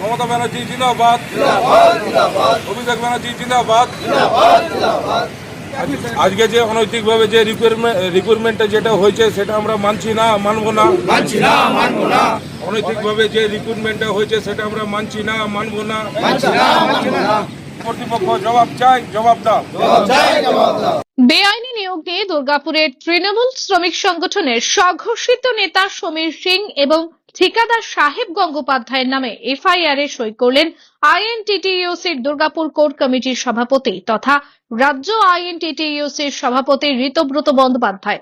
মমতা ব্যানার্জি জিন্দাবাদ। অভিষেক ব্যানার্জি জিন্দাবাদ। আজকে যে অনৈতিকভাবে যে রিক্রুটমেন্ট রিক্রুটমেন্টটা যেটা হয়েছে সেটা আমরা মানছি না মানবো না। মানছি না মানবো না। অনৈতিকভাবে যে রিক্রুটমেন্টটা হয়েছে সেটা আমরা মানছি না মানবো না। মানছি না মানবো না। কর্তৃপক্ষ জবাব চাই জবাব দাও। জয় জবাব দাও। বেআইনি নিয়োগ নিয়ে দুর্গাপুরের তৃণমূল শ্রমিক সংগঠনের স্বঘোষিত নেতা সমীর সিং এবং ঠিকাদার সাহেব গঙ্গোপাধ্যায়ের নামে এফআইআর এ সই করলেন আইএনটিটিইউসির দুর্গাপুর কোর কমিটির সভাপতি তথা রাজ্য আইএনটিটিইউসির সভাপতি ঋতব্রত বন্দ্যোপাধ্যায়।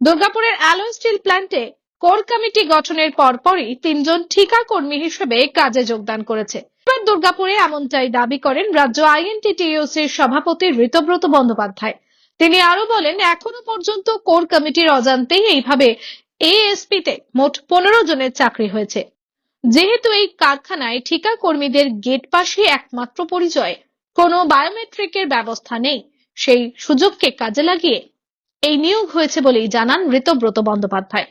দুর্গাপুরের অ্যালয় স্টিল প্ল্যান্টে কোর কমিটি গঠনের পরপরই তিনজন ঠিকা কর্মী হিসেবে কাজে যোগদান করেছে। এবার দুর্গাপুরে এমনটাই দাবি করেন রাজ্য আইএনটিটিইউসির সভাপতি ঋতব্রত বন্দ্যোপাধ্যায়। তিনি আরও বলেন, এখনও পর্যন্ত কোর কমিটির অজান্তেই এইভাবে এএসপি তে মোট পনেরো জনের চাকরি হয়েছে। যেহেতু এই কারখানায় ঠিকা কর্মীদের গেট পাশে একমাত্র পরিচয়, কোনো বায়োমেট্রিকের ব্যবস্থা নেই। সেই সুযোগকে কাজে লাগিয়ে এই নিয়োগ হয়েছে বলেই জানান ঋতব্রত বন্দ্যোপাধ্যায়।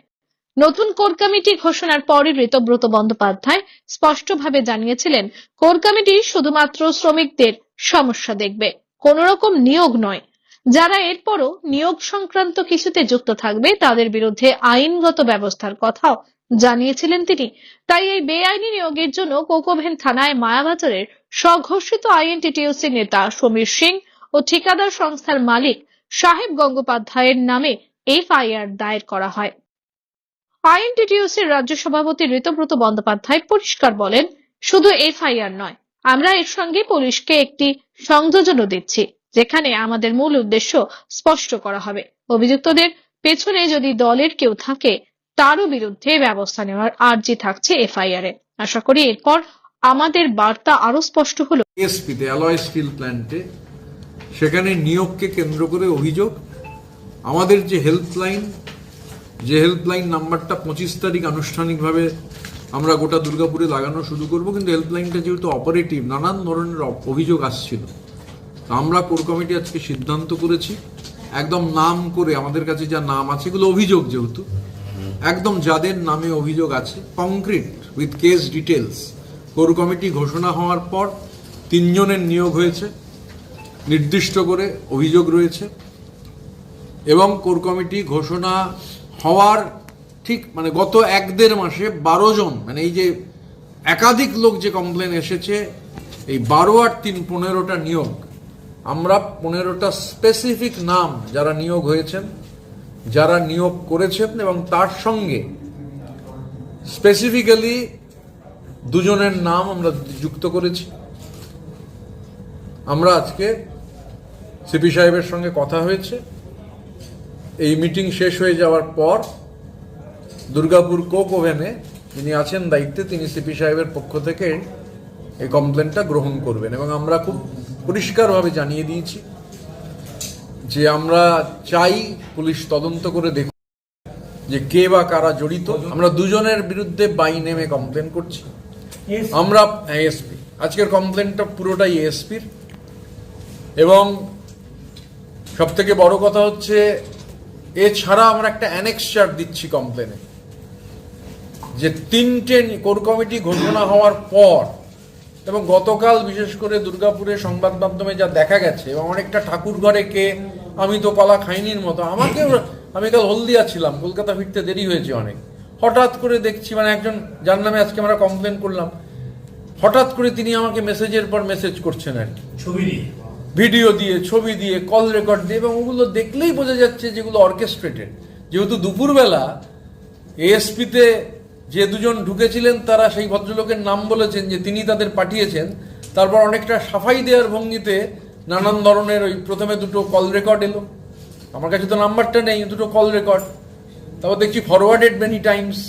নতুন কোর কমিটি ঘোষণার পরই ঋতব্রত বন্দ্যোপাধ্যায় স্পষ্টভাবে জানিয়েছিলেন, কোর কমিটি শুধুমাত্র শ্রমিকদের সমস্যা দেখবে কোন রকম নিয়োগ নয়। যারা এরপরও নিয়োগ সংক্রান্ত কিছুতে যুক্ত থাকবে, তাদের বিরুদ্ধে আইনগত ব্যবস্থার কথাও জানিয়েছিলেন তিনি। তাই এই বেআইনি নিয়োগের জন্য কোকোভেন থানায় মায়াবাজারের স্বঘোষিত আইএনটিটিউসি নেতা সমীর সিং ও ঠিকাদার সংস্থার মালিক সাহেব গঙ্গোপাধ্যায়ের নামে এফআইআর দায়ের করা হয়। আইএনটিটিউসির রাজ্য সভাপতি ঋতব্রত বন্দ্যোপাধ্যায় পরিষ্কার বলেন, শুধু এফআইআর নয়, আমরা এর সঙ্গে পুলিশকে একটি সংযোজনও দিচ্ছি। যেখানে আমাদের মূল উদ্দেশ্য স্পষ্ট করা হবে। অভিযুক্তদের পেছনে যদি দলের কেউ থাকে, তারও বিরুদ্ধে ব্যবস্থা নেওয়ার আর্জি থাকছে এফআইআর এ। আশা করি এরপর আমাদের বার্তা আরও স্পষ্ট হলো। এসপিতে, অ্যালয় স্টিল প্ল্যান্টে, সেখানে নিয়োগকে কেন্দ্র করে অভিযোগ। আমাদের যে হেল্পলাইন যে হেল্পলাইন নাম্বারটা পঁচিশ তারিখ আনুষ্ঠানিকভাবে আমরা গোটা দুর্গাপুরে লাগানো শুরু করব, কিন্তু হেল্পলাইনটা যেহেতু অপারেটিভ, নানান ধরনের অভিযোগ আসছিল। আমরা কোর কমিটি আজকে সিদ্ধান্ত করেছি। একদম নাম করে আমাদের কাছে যা নাম আছে, এগুলো অভিযোগ যেহেতু, একদম যাদের নামে অভিযোগ আছে concrete with case details core committee ঘোষণা হওয়ার পর তিনজনের নিয়োগ হয়েছে, নির্দিষ্ট করে অভিযোগ রয়েছে এবং কোর কমিটি ঘোষণা হওয়ার ঠিক মানে গত এক দেড় মাসে বারো জন মানে এই যে একাধিক লোক যে কমপ্লেন এসেছে, এই বারো আর তিন পনেরোটা নিয়োগ আমরা পনেরোটা স্পেসিফিক নাম যারা নিয়োগ হয়েছেন, যারা নিয়োগ করেছেন এবং তার সঙ্গে স্পেসিফিক্যালি দুজনের নাম আমরা যুক্ত করেছি। আমরা আজকে সিপি সাহেবের সঙ্গে কথা হয়েছে। এই মিটিং শেষ হয়ে যাওয়ার পর দুর্গাপুর কোক ওভেনে যিনি আছেন দায়িত্বে তিনি সিপি সাহেবের পক্ষ থেকে এই কমপ্লেনটা গ্রহণ করবেন এবং আমরা খুব পরিষ্কারভাবে জানিয়ে দিয়েছি যে আমরা চাই পুলিশ তদন্ত করে দেখুন যে কে বা কারা জড়িত। আমরা দুজনের বিরুদ্ধে বাই নেমে কমপ্লেন করছি। আমরা এএসপি আজকের কমপ্লেনটা পুরোটাই এএসপির এবং সব থেকে বড় কথা হচ্ছে এছাড়া আমরা একটা অ্যানেক্সচার দিচ্ছি কমপ্লেনে যে তিনটে কোর কমিটি ঘোষণা হওয়ার পর এবং গতকাল বিশেষ করে দুর্গাপুরের সংবাদ মাধ্যমে যা দেখা গেছে এবং অনেকটা ঠাকুর ঘরে কে আমি তো কলা খাইনির মতো আমাকেও আমি কাল হলদিয়া ছিলাম কলকাতা ফিরতে দেরি হয়েছে অনেক। হঠাৎ করে দেখছি মানে একজন যার নামে আজকে আমরা কমপ্লেন করলাম হঠাৎ করে তিনি আমাকে মেসেজের পর মেসেজ করছেন আর কি। ছবি দিয়ে? ভিডিও দিয়ে ছবি দিয়ে কল রেকর্ড দিয়ে এবং ওগুলো দেখলেই বোঝা যাচ্ছে যেগুলো অর্কেস্ট্রেটেড যেহেতু দুপুরবেলা এএসপিতে যে দুজন ঢুকেছিলেন তারা সেই ভদ্রলোকের নাম বলেছেন যে তিনি তাদের পাঠিয়েছেন। তারপর অনেকটা সাফাই দেওয়ার ভঙ্গিতে নানান ধরনের ওই প্রথমে দুটো কল রেকর্ড এলো। আমার কাছে তো নাম্বারটা নেই, দুটো কল রেকর্ড তারপর দেখছি ফরওয়ার্ডেড মেনি টাইমস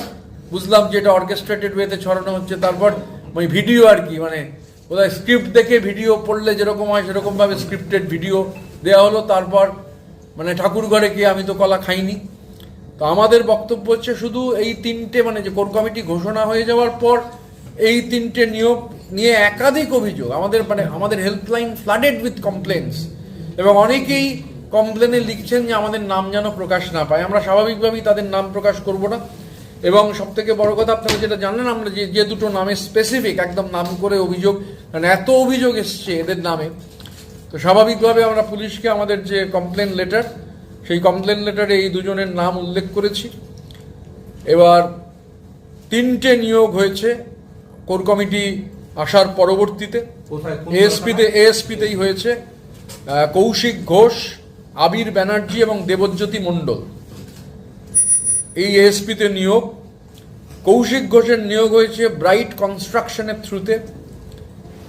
বুঝলাম যে এটা অর্কেস্ট্রেটেড ওয়েতে ছড়ানো হচ্ছে। তারপর ওই ভিডিও আর কি মানে কোথায় স্ক্রিপ্ট দেখে ভিডিও পড়লে যেরকম হয় সেরকমভাবে স্ক্রিপ্টেড ভিডিও দেওয়া হলো। তারপর মানে ঠাকুর ঘরে গিয়ে আমি তো কলা খাইনি। তো আমাদের বক্তব্য হচ্ছে শুধু এই তিনটে মানে যে কোর কমিটি ঘোষণা হয়ে যাওয়ার পর এই তিনটে নিয়োগ নিয়ে একাধিক অভিযোগ, আমাদের মানে আমাদের হেল্পলাইন ফ্লাডেড উইথ কমপ্লেন্স এবং অনেকেই কমপ্লেনে লিখছেন যে আমাদের নাম যেন প্রকাশ না পায়। আমরা স্বাভাবিকভাবেই তাদের নাম প্রকাশ করব না। এবং সব থেকে বড় কথা আপনারা যেটা জানেন আমরা যে যে দুটো নামে স্পেসিফিক একদম নাম করে অভিযোগ মানে এত অভিযোগ এসছে এদের নামে। তো স্বাভাবিকভাবে আমরা পুলিশকে আমাদের যে কমপ্লেন লেটার সেই কমপ্লেন লেটারে এই দুজনের নাম উল্লেখ করেছি। এবার তিনটে নিয়োগ হয়েছে। কোর কমিটি আসার পরবর্তীতে এএসপিতে এএসপিতেই হয়েছে কৌশিক ঘোষ আবির ব্যানার্জি এবং দেবজ্যোতি মণ্ডল। এই এএসপিতে নিয়োগ। কৌশিক ঘোষের নিয়োগ হয়েছে ব্রাইট কনস্ট্রাকশনের থ্রুতে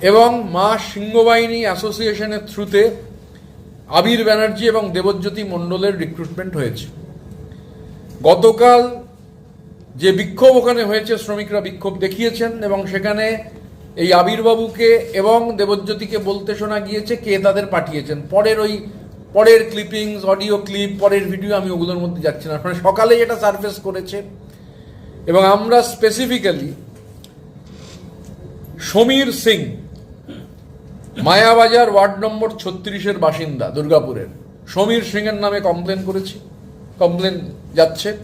এবং মা সিংহবাহিনী অ্যাসোসিয়েশনের থ্রুতে আবির ব্যানার্জি এবং দেবজ্যোতি মণ্ডলের রিক্রুটমেন্ট হয়েছে। গতকাল যে বিক্ষোভ ওখানে হয়েছে, শ্রমিকরা বিক্ষোভ দেখিয়েছেন এবং সেখানে এই আবিরবাবুকে এবং দেবজ্যোতিকে বলতে শোনা গিয়েছে কে তাদের পাঠিয়েছেন। পরের ওই পরের ক্লিপিংস অডিও ক্লিপ পরের ভিডিও আমি ওগুলোর মধ্যে যাচ্ছি না। মানে সকালে যেটা সার্ফেস করেছে এবং আমরা specifically Samir Singh Mayabazar ward number ছত্রিশের বাসিন্দা দুর্গাপুরের। সমীর সিংয়ের নামে কমপ্লেন করেছি, কমপ্লেন যাচ্ছে।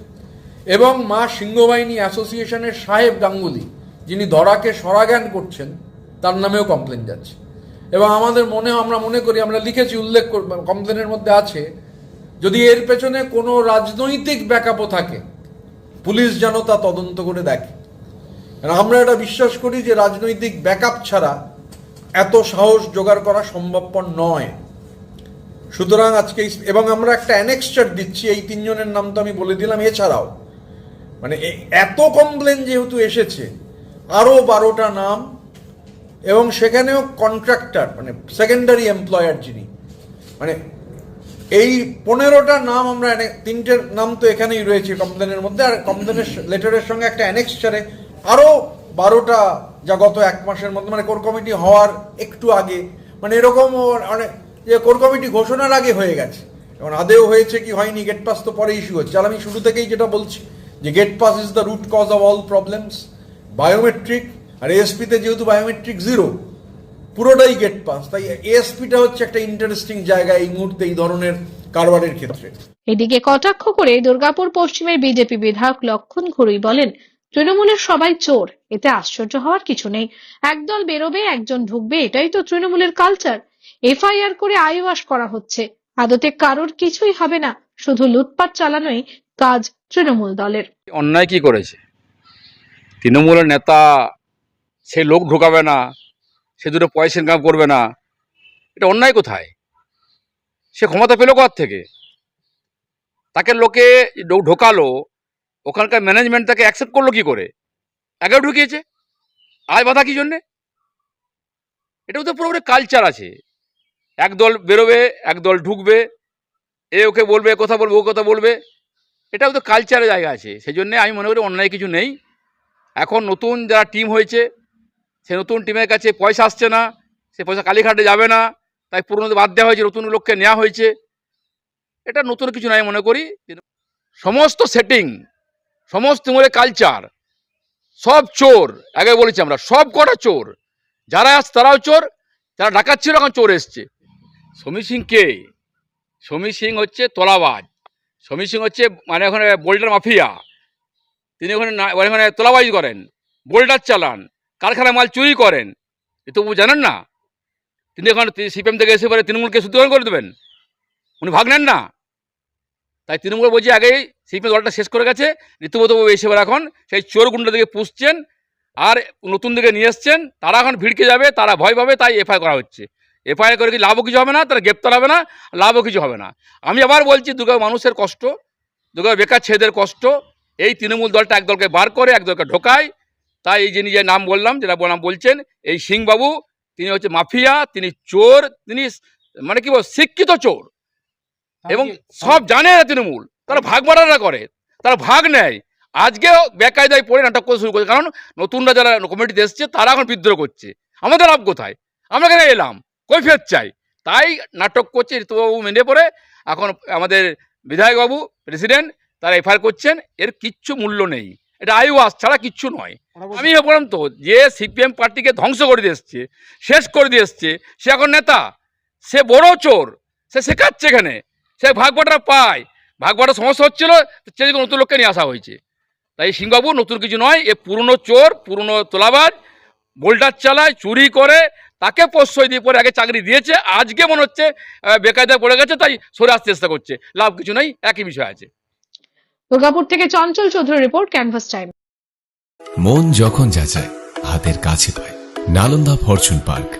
এবং মা সিংহবাহিনী অ্যাসোসিয়েশনের সাহেব গাঙ্গুলি, যিনি ধরাকে সরাজ্ঞান করছেন, তার নামেও কমপ্লেন যাচ্ছে। এবং আমাদের মনে আমরা মনে করি, আমরা লিখেছি, উল্লেখ কমপ্লেনের মধ্যে আছে, যদি এর পেছনে কোনো রাজনৈতিক ব্যাকআপও থাকে, পুলিশ যেন তা তদন্ত করে দেখে। আমরা এটা বিশ্বাস করি যে রাজনৈতিক ব্যাকআপ ছাড়া এত সাহস জোগাড় করা সম্ভবপর নয়। সুতরাং আজকে এবং আমরা একটা অ্যানেক্সচার দিচ্ছি, এই তিনজনের নাম তো আমি বলে দিলাম এছাড়াও। মানে এত কমপ্লেন যেহেতু এসেছে আরও বারোটা নাম, এবং সেখানেও কন্ট্রাক্টর মানে সেকেন্ডারি এমপ্লয়ার যিনি মানে এই পনেরোটা নাম আমরা তিনটের নাম তো এখানেই রয়েছে কমপ্লেনের মধ্যে, আর কমপ্লেনের লেটারের সঙ্গে একটা অ্যানেক্সচারে আরও বারোটা যা গত এক মাসের মধ্যে মানে কোর কমিটি হওয়ার একটু আগে মানে এরকম অনেক যে কোর কমিটি ঘোষণার আগে হয়ে গেছে। এবং আদেও হয়েছে কি হয়নি গেট পাস তো পরে ইস্যু হচ্ছে। আমি শুরু থেকেই যেটা বলছি, যে gate pass is the root cause of all problems biometric আর এএসপিতে যেহেতু বায়োমেট্রিক জিরো পুরোটাই গেট পাস তাই এএসপিটা হচ্ছে একটা ইন্টারেস্টিং জায়গা এই মুহূর্তে, এই ধরনের কারবারের ক্ষেত্রে। এদিকে কটাক্ষ করে দুর্গাপুর পশ্চিমের বিজেপি বিধায়ক লক্ষণ ঘুরুই বলেন তৃণমূলের সবাই চোর, এতে আশ্চর্য হওয়ার কিছু নেই। একদল বেরোবে, একজন ঢুকবে, এটাই তো তৃণমূলের কালচার এফআইআর করে আইওয়াস করা হচ্ছে। আদতে কারোর কিছুই হবে না, শুধু লুটপাট চালানোই কাজ তৃণমূল দলের। অন্যায় কি করেছে? তৃণমূলের নেতা, সে লোক ঢোকাবে না, সে দুটো পয়সা ইনকাম করবে না, এটা অন্যায় কোথায়? সে ক্ষমতা পেল কোথা থেকে? তাকে লোকে ঢোকালো ওখানকার ম্যানেজমেন্ট তাকে অ্যাকসেপ্ট করল কি করে? আগেও ঢুকিয়েছে। আয় বাধা কি জন্যে? এটাও তো পুরোপুরি কালচার আছে। একদল বেরোবে, একদল ঢুকবে, এ ওকে বলবে কথা বলবে, ও কথা বলবে। এটাও তো কালচারের জায়গা আছে। সেই জন্যে আমি মনে করি অন্যায় কিছু নেই। এখন নতুন যারা টিম হয়েছে, সে নতুন টিমের কাছে পয়সা আসছে না, সে পয়সা কালীঘাটে যাবে না, তাই পুরনো বাদ দেওয়া হয়েছে, নতুন লোককে নেওয়া হয়েছে। এটা নতুন কিছু নাই মনে করি। সমস্ত সেটিং সমস্ত তৃণমূলের কালচার সব চোর, আগে বলেছি আমরা, সব কটা চোর। যারা আস তারাও চোর, যারা ডাকাত ছিল এখন চোর এসছে। সমী সিং কে? সমী সিং হচ্ছে তোলাবাজ। সমীর সিং হচ্ছে মানে ওখানে বোল্ডার মাফিয়া। তিনি ওখানে না- ওখানে তোলাবাজি করেন, বোল্ডার চালান কারখানা মাল চুরি করেন। এ তবু জানেন না? তিনি ওখানে সিপিএম থেকে এসে পরে তৃণমূলকে শুদ্ধকরণ করে দেবেন। উনি ভাগ নেন না? তাই তৃণমূল বলছি আগেই সিপিএম দলটা শেষ করে গেছে বাবু এসে এখন সেই চোর গুন্ডা দিকে পুষছেন আর নতুন দিকে নিয়ে এসছেন, তারা এখন ভিড়কে যাবে, তারা ভয় পাবে, তাই এফআই করা হচ্ছে। এফআইআর করে কি লাভও কিছু হবে না তারা গ্রেপ্তার হবে না, লাভও কিছু হবে না। আমি আবার বলছি, দুর্গা মানুষের কষ্ট, দুর্গা বেকার ছেদের কষ্ট, এই তৃণমূল দলটা একদলকে বার করে, একদলকে ঢোকায়। তাই এই যে নিজের নাম বললাম, যেটা নাম বলছেন, এই সিংবাবু, তিনি হচ্ছে মাফিয়া, তিনি চোর, তিনি মানে কি বল শিক্ষিত চোর। এবং সব জানে না তৃণমূল। তারা ভাগ বাড়ারা করে তারা ভাগ নেয়। আজকেও বেকায়দায় পড়ে নাটক করতে শুরু করেছে। কারণ নতুনরা যারা কমিটিতে এসছে তারা এখন বিদ্রোহ করছে। আমাদের লাভ কোথায়? আমরা কেন এলাম? কই ফের চাই। তাই নাটক করছে ঋতুবাবু মেনে পড়ে। এখন আমাদের বিধায়কবাবু প্রেসিডেন্ট তারা এফআইআর করছেন। এর কিচ্ছু মূল্য নেই। এটা আইওয়াস ছাড়া কিচ্ছু নয়। আমি বললাম তো যে সিপিএম পার্টিকে ধ্বংস করে দিয়ে এসছে শেষ করে দিয়ে এসছে সে এখন নেতা সে বড় চোর সে শেখাচ্ছে এখানে। সে ভাগবাটা পায়। ভাগবাটা সমস্যা হচ্ছিল সে নতুন লোককে নিয়ে আসা হয়েছে। তাই সিংবাবু নতুন কিছু নয় এ পুরনো চোর পুরনো তোলাবাজ বোল্ডার চালায় চুরি করে তাকে প্রশ্রয় দিয়ে পরে আগে চাকরি দিয়েছে আজকে মনে হচ্ছে আহ, বেকায়দায় পড়ে গেছে তাই সরে আসতে চেষ্টা করছে। লাভ কিছু নেই একই বিষয় আছে। দুর্গাপুর থেকে Chanchal Chowdhury report Canvas time. মন যখন যাচায় হাতের কাছে পায়। নালন্দা ফরচুন পার্ক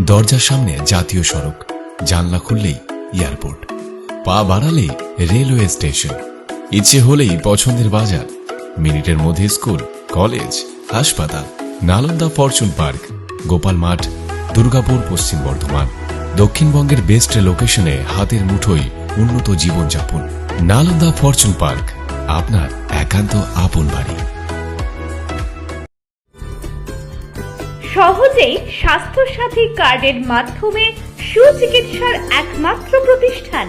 দরজার সামনে জাতীয় সড়ক জানলা খুললেই এয়ারপোর্ট। পা বাড়ালেই রেলওয়ে স্টেশন। ইচ্ছে হলেই পছন্দের বাজার, মিনিটের মধ্যে স্কুল, কলেজ, হাসপাতাল, নালন্দা ফরচুন পার্ক, গোপাল মাঠ, দুর্গাপুর পশ্চিম বর্ধমান, দক্ষিণবঙ্গের বেস্ট লোকেশনে হাতের মুঠোয় উন্নত জীবনযাপন, নালন্দা ফরচুন পার্ক, আপনার একান্ত আপন বাড়ি। সহজেই স্বাস্থ্যসাথী কার্ডের মাধ্যমে সুচিকিৎসার একমাত্র প্রতিষ্ঠান